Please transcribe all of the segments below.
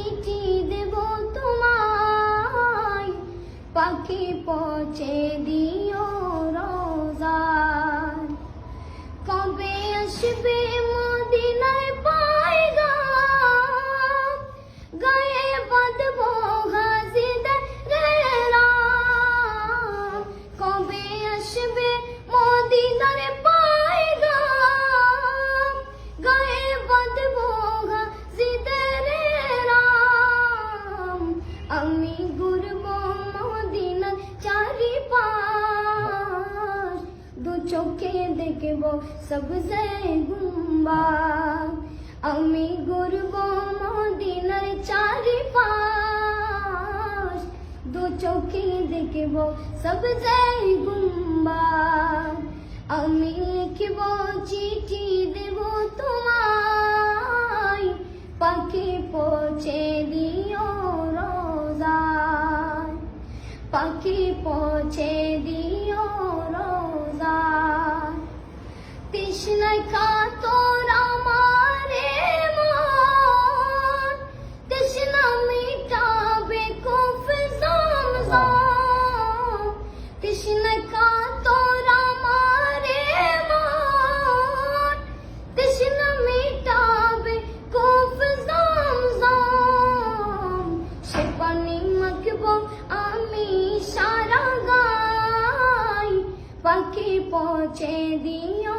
চিঠি দেব তোমায়। পাখি পচে দিও চোখে দেখব সবজে গুম্বা আমি ঘুরব মদিনার চারিপাশ দু চোখে দেখব সবজে গুম্বা আমি লিখব চিঠি দেব তোমায় পাখি পৌঁছে দিও রোজায় পাখি পৌঁছে দিও তৃষ্ণায় কাতর আমারে মন। তৃষ্ণা মিটাবে কুফ জমজম। তৃষ্ণায় কাতর আমারে মন। তৃষ্ণা মিটাবে কুফ জমজম। সে পানি মাখব আমি সারা গাই। পাখি পৌঁছে দিও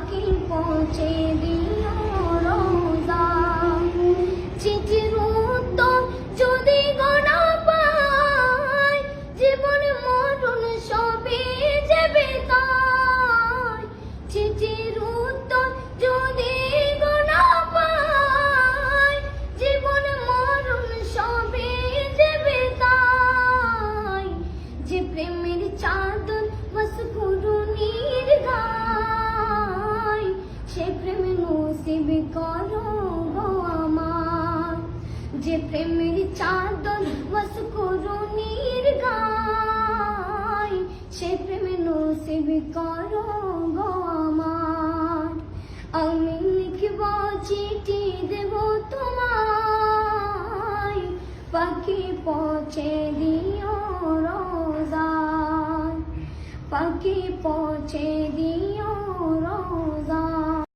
পাখি পৌঁছে নসিব আমার। যে প্রেমের চাদর বস করুণীর গায়, সে প্রেম নসিব করো আমার। আমি লিখব চিঠি দেব তোমায়, পাখি পৌঁছে দিও রোজায়। পাখি পৌঁছে দিও